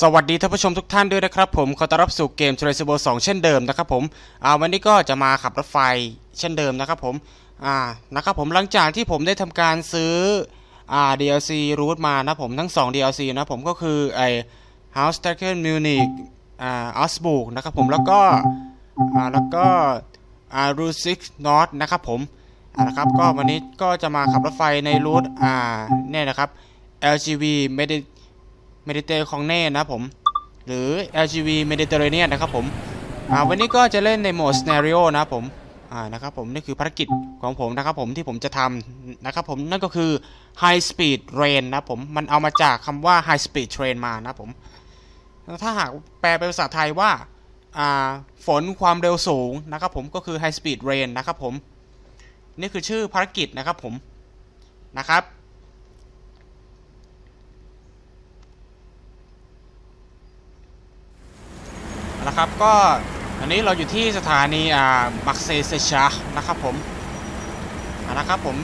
สวัสดีท่านผู้ชมทุกท่านด้วยนะครับผมขอต้อนรับสู่เกม t r a c e a b l e 2เช่นเดิมนะครับผมอ่าวันนี้ก็จะมาขับรถไฟเช่นเดิมนะครับผมอ่านะครับผมหลังจากที่ผมได้ทำการซื้ออ่า DLC root มานะผมทั้ง 2 DLC นะผมก็คือไอ้ House t a c k e n Munich อ่า Augsburg นะครับผมแล้วก็อ่าแล้วก็อ่า Route 6 North นะครับผมอ่านะครับก็วันนี้ก็จะมาขับรถไฟในรูทอ่าเนี่ยนะครับ LGV Medi Mediterranean ของเน่นะผม หรือ LGV Mediterranean นะครับผมอ่าวันนี้ก็จะเล่นในโหมด Scenario นะผมอ่านะครับผมนี่คือภารกิจของผมนะครับผมที่ผมจะทำนะครับผมนั่นก็คือ High Speed Rain นะผมมันเอามาจากคำว่า High Speed Train มานะผมถ้าหากแปลเป็นภาษาไทยว่าอ่าฝนความเร็วสูงนะครับผมก็คือ High Speed Rain นะครับผมนี่คือชื่อภารกิจนะครับผมนะครับ นะครับก็อันนี้เราอยู่ที่สถานีอ่ามักเซเซชานะครับผมอ่านะครับผม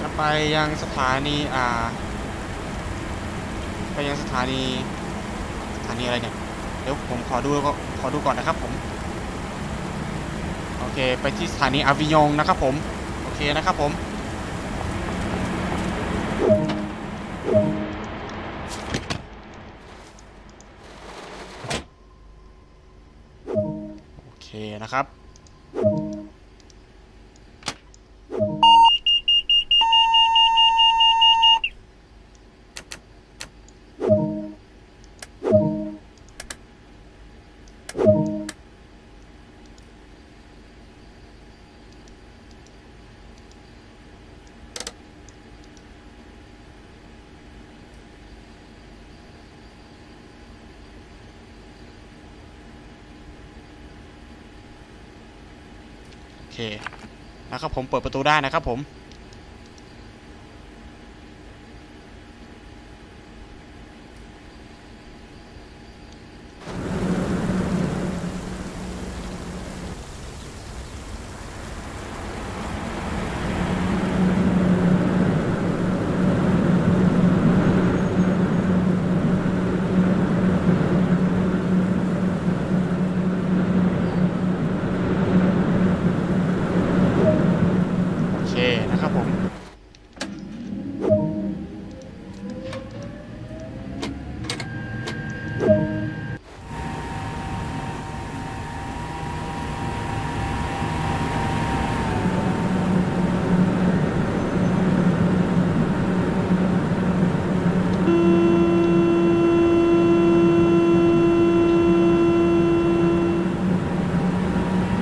จะไปยังสถานีอ่าไปยังสถานีสถานีอะไรเนี่ยเดี๋ยวผมขอดูขอดูก่อนนะครับผมโอเคไปที่สถานีอาวิยงนะครับผมโอเคนะครับผม นะครับ โอเคนะครับผมเปิดประตูได้นะครับผม นะครับผม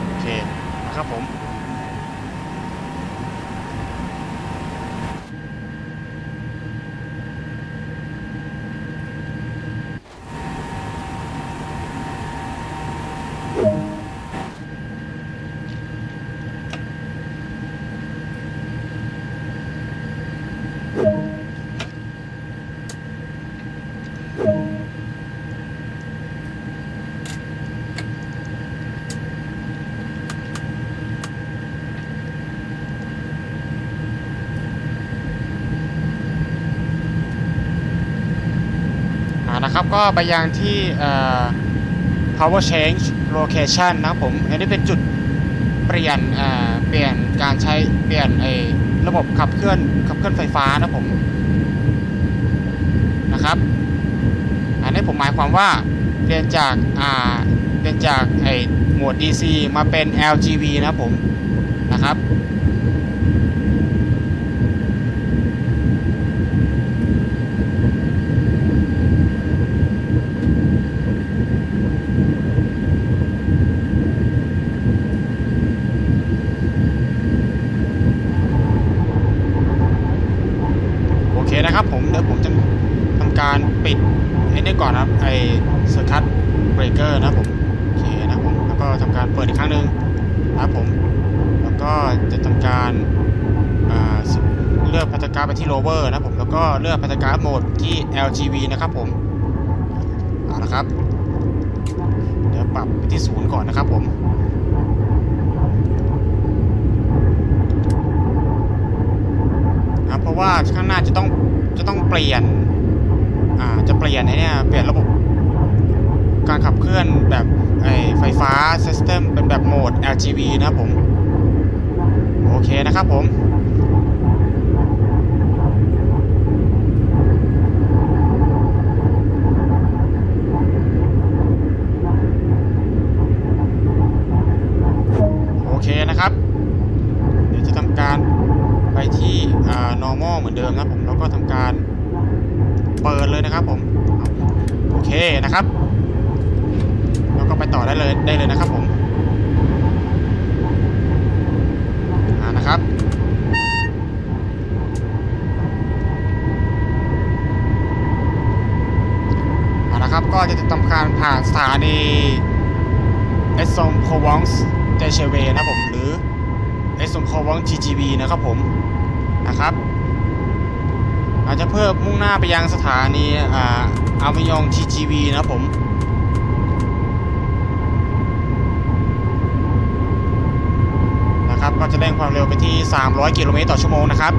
โอเค นะครับผม อ่านะครับก็ไปยังที่เอ่อ power change location นะครับผมอันนี้เป็นจุดเปลี่ยนเอ่อเปลี่ยนการใช้เปลี่ยนไอ้ระบบขับเคลื่อนขับเคลื่อนไฟฟ้านะผมนะครับ อันนี้ผมหมายความว่าเปลี่ยนจากอ่าเปลี่ยนจากไอ้โหมด DC มาเป็น LGV นะผมนะครับ โอเคนะครับผมเดี๋ยวผมจะทำการปิดไอ้นี่ ก่อนครับไอ้สคัตเบรกเกอร์นะผมโอเคนะผมแล้วก็ทำการเปิดอีกครั้งหนึ่งนะครับผม แล้วก็จะทำการเลือกพัฒการไปที่ lower นะผมแล้วก็เลือกพัฒการโหมดที่ LGV นะครับผมเอาละครับ เดี๋ยวปรับไปที่ศูนย์ก่อนนะครับผมนะครับเพราะว่าข้างหน้าจะต้องจะต้องเปลี่ยน อ่าจะเปลี่ยนไอ้เนี่ยเปลี่ยนระบบการขับเคลื่อนแบบไอไฟฟ้า System เป็นแบบโหมด LGV นะครับผม โอเคนะครับผมโอเคนะครับเดี๋ยวจะทำการไปที่อ่า normal เหมือนเดิมนะครับผมแล้วก็ทำการ เปิดเลยนะครับผมโอเคนะครับแล้วก็ไปต่อได้เลยได้เลยนะครับผมนะครับนะครับก็จะทำการผ่านสถานีเอสซงโพวองส์เดเชเวนะครับผมหรือเอสซงโพวอง GGB นะครับผมนะครับ อาจจะเพิ่มมุ่งหน้าไปยังสถานีอ่าอามยอง TGV นะครับผมนะครับก็จะเร่งความเร็วไปที่ 300 กิโลเมตรต่อชั่วโมงนะครับ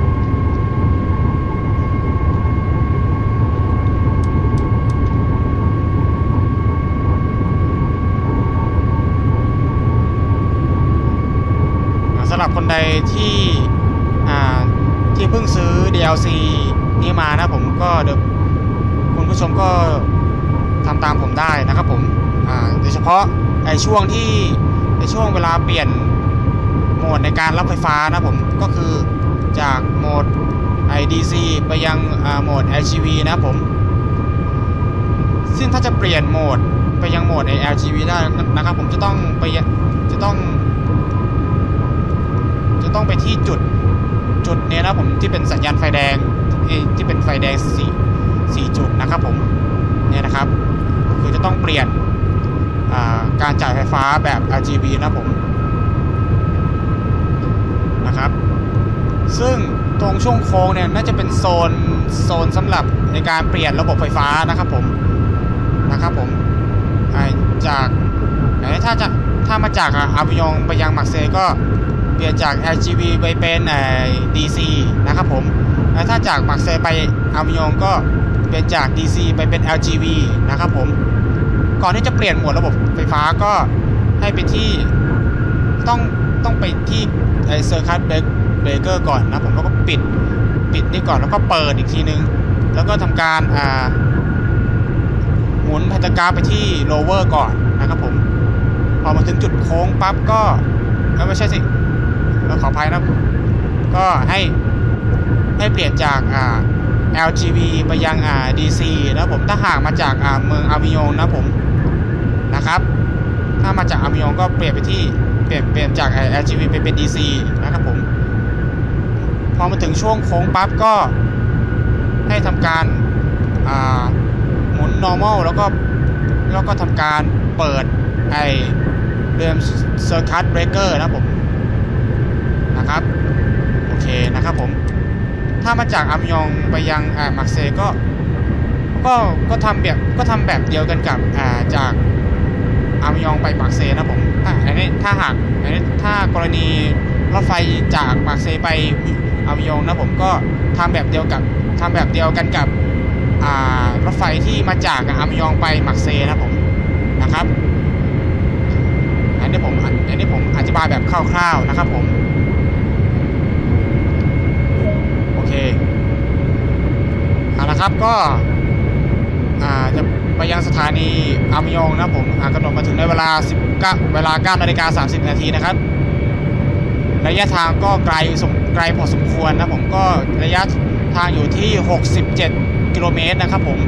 สำหรับคนใดที่ที่เพิ่งซื้อ DLC นี้มานะผมก็เดี๋ยวคุณผู้ชมก็ทำตามผมได้นะครับผมโดยเฉพาะไอช่วงที่ในช่วงเวลาเปลี่ยนโหมดในการรับไฟฟ้านะผมก็คือจากโหมด IDC ไปยังโหมด LGV นะผม ซึ่งถ้าจะเปลี่ยนโหมดไปยังโหมด LGV ได้นะครับผมจะต้องไปจะต้อง จะต้องไปที่จุดจุดเนี้ยนะผมที่เป็นสัญญาณไฟแดง ที่เป็นไฟแดงสี่สี่จุดนะครับผมเนี่ยนะครับ คือจะต้องเปลี่ยนาการจ่ายไฟฟ้าแบบ RGB นะผมนะครับ ซึ่งตรงช่วงโค้งเนี่ยน่าจะเป็นโซนโซนสำหรับในการเปลี่ยนระบบไฟฟ้านะครับผมนะครับผมจากไหนถ้าจะถ้ามาจากอาบยองไปยังมักเซก็เปลี่ยนจาก RGB ไปเป็น DC นะครับผม แล้วถ้าจากมักเซไปอามยองก็เปลี่ยนจาก DC ไปเป็น LGB นะครับผม ก่อนที่จะเปลี่ยนหมวดระบบไฟฟ้าก็ให้ไปที่ต้องต้องไปที่ไอเซอร์คัตเบรกเกอร์ก่อนนะผมแล้วก็ปิดปิดนี่ก่อนแล้วก็เปิดอีกทีนึง แล้วก็ทำการอ่าหมุนพันธกราฟไปที่ lower ก่อนนะครับผม พอมาถึงจุดโค้งปั๊บก็เอ้ยไม่ใช่สิเราขออภัยนะก็ให้ ให้เปลี่ยนจากอ่า LGB ไปยังอ่า DC นะผมถ้าหากมาจากอ่าเมืองอาวิโยงนะผมนะครับถ้ามาจากอาวิโยงก็เปลี่ยนไปที่เปลี่ยนเปลี่ยนจากอ LGB ไปเป็น DC นะครับผมพอมาถึงช่วงโค้งปั๊บก็ให้ทำการอ่าหมุน normal แล้วก็แล้วก็ทำการเปิดไอเดิม circuit breaker นะผม นะครับ โอเคนะครับผม ถ้ามาจากอัมยองไปยังอ่ามักเซก็ ก็ก็ทำแบบก็ทำแบบเดียวกันกับอ่าจากอัมยองไปมักเซนะผมถ้าอันนี้ถ้าหากอันนี้ถ้ากรณีรถไฟจากมักเซไปอัมยองนะผมก็ทำแบบเดียวกับทำแบบเดียวกันกับอ่ารถไฟที่มาจากอัมยองไปมักเซนะผมนะครับอันนี้ผมอันนี้ผมอธิบายแบบคร่าวๆนะครับผม โอ เคเอาละครับก็จะไปยังสถานีอามยองนะผมกำหนดมาถึงในเวลา19เวลา9นาฬิกา30 นาทีนะครับ ระยะทางก็ไกลสมไกลพอสมควรนะผมก็ระยะทางอยู่ที่ 67 กิโลเมตรนะครับผม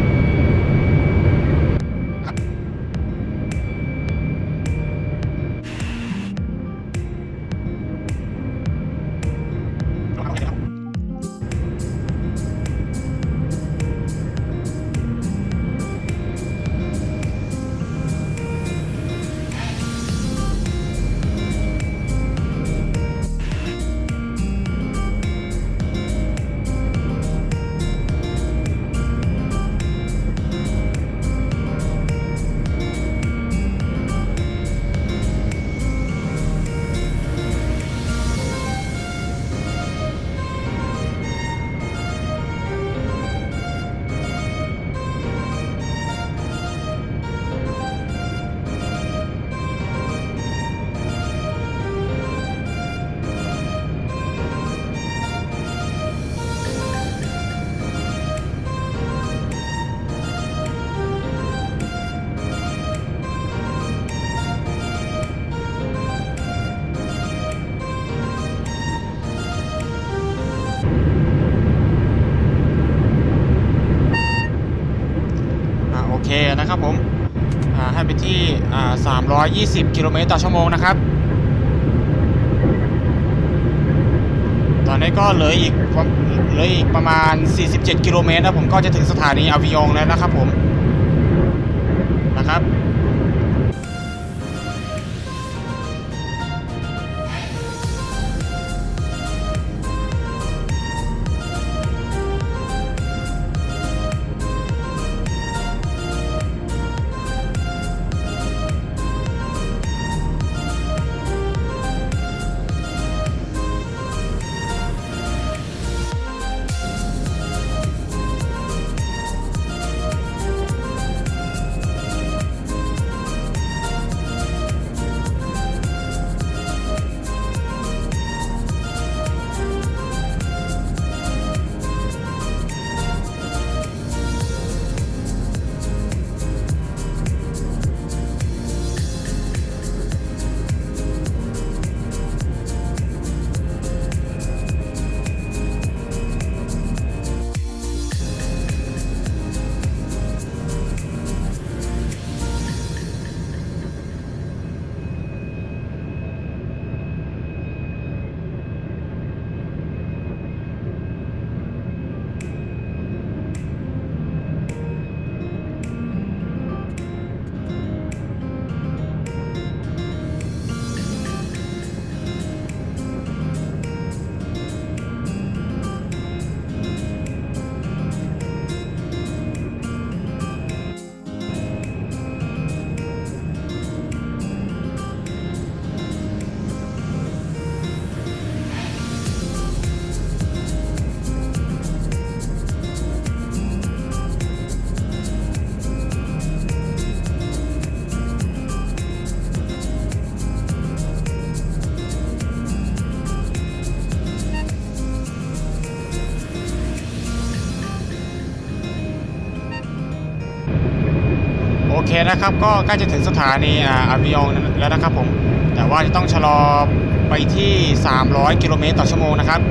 เคนะครับผมให้ไปที่ 320 กิโลเมตรต่อชั่วโมงนะครับ ตอนนี้ก็เหลืออีกเหลืออีกประมาณ 47 กิโลเมตรนะผมก็จะถึงสถานีอวิยองแล้วนะครับผมนะครับ เคนะครับก็ใกล้จะถึงสถานีอาอาวิยองแล้วนะครับผม แต่ว่าจะต้องชะลอไปที่ 300 กิโลเมตรต่อชั่วโมงนะครับ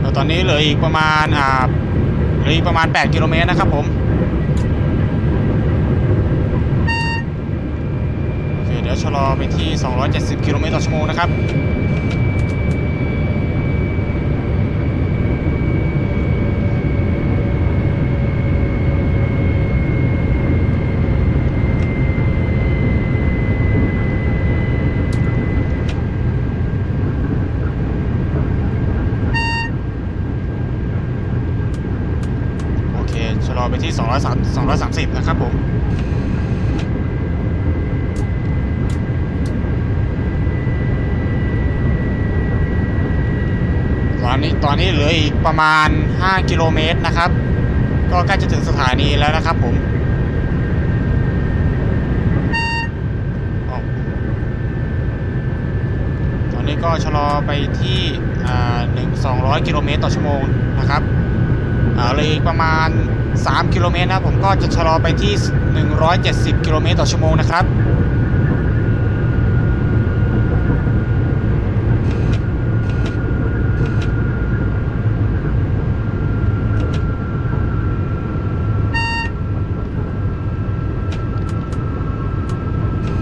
แล้วตอนนี้ เหลืออีกประมาณอ่าเหลืออีกประมาณ 8 กิโลเมตรนะครับผมโอเคเดี๋ยวชะลอไปที่ 270 กิโลเมตรต่อชั่วโมงนะครับ 230 230 นะครับผมตอนนี้ตอนนี้เหลืออีกประมาณ 5 กิโลเมตรนะครับ ก็ใกล้จะถึงสถานีแล้วนะครับผมตอนนี้ก็ชะลอไปที่หนึ่งสองร้อยกิโลเมตรต่อชั่วโมงนะครับเหลืออีกประมาณ 3 กิโลเมตรนะผมก็จะชะลอไปที่ 170 กิโลเมตรต่อชั่วโมงนะครับ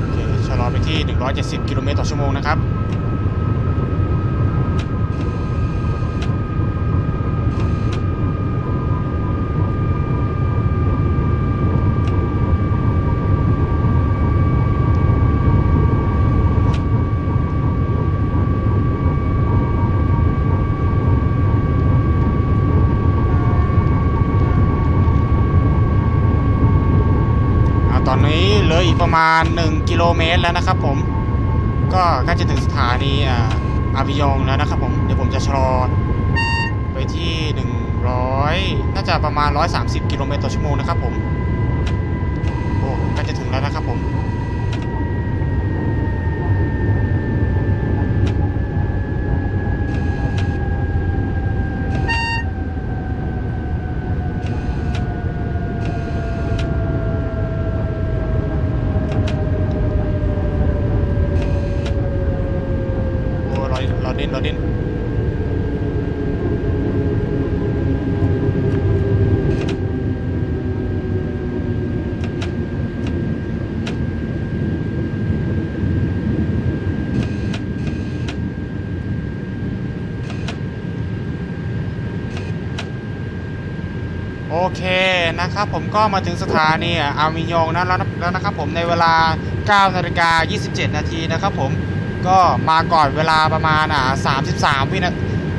โอเคชะลอไปที่170 กิโลเมตรต่อชั่วโมงนะครับ อ่าตอนนี้เหลืออีก ประมาณ 1 กิโลเมตรแล้วนะครับ ผมก็ใกล้จะถึงสถานีอาบิยองแล้วนะครับ ผมเดี๋ยวผมจะชะลอไปที่ 100 น่าจะประมาณ 130 กิโลเมตรต่อชั่วโมงนะครับผมโอ้ใกล้จะถึงแล้วนะครับผม โโอเค นะครับผมก็มาถึงสถานีอามิยองนะแล้วนะแล้วนะครับผมในเวลา9นาฬิกา27 นาทีนะครับผมก็มาก่อนเวลาประมาณอ่า33 วินา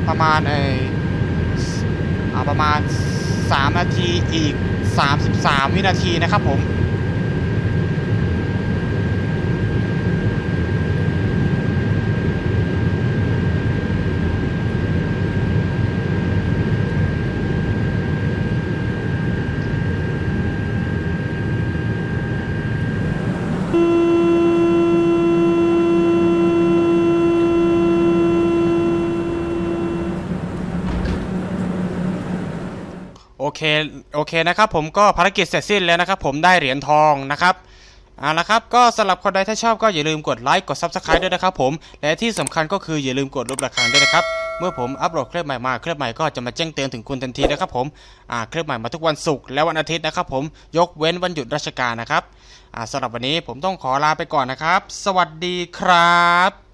ประมาณเอออ่าประมาณ 3 นาทีอีก 33 วินาทีนะครับผม โอเค โอเคนะครับผมก็ภารกิจเสร็จสิ้นแล้วนะครับผมได้เหรียญทองนะครับ เอาละครับ ก็สำหรับคนใดถ้าชอบก็อย่าลืมกดไลค์กด Subscribe ด้วยนะครับผม และที่สำคัญก็คืออย่าลืมกดรูประฆังด้วยนะครับ เมื่อผมอัปโหลดคลิปใหม่มาคลิปใหม่ก็จะมาแจ้งเตือนถึงคุณทันทีนะครับผมอ่าคลิปใหม่มาทุกวันศุกร์และวันอาทิตย์นะครับผมยกเว้นวันหยุดราชการนะครับอ่าสำหรับวันนี้ผมต้องขอลาไปก่อนนะครับ สวัสดีครับ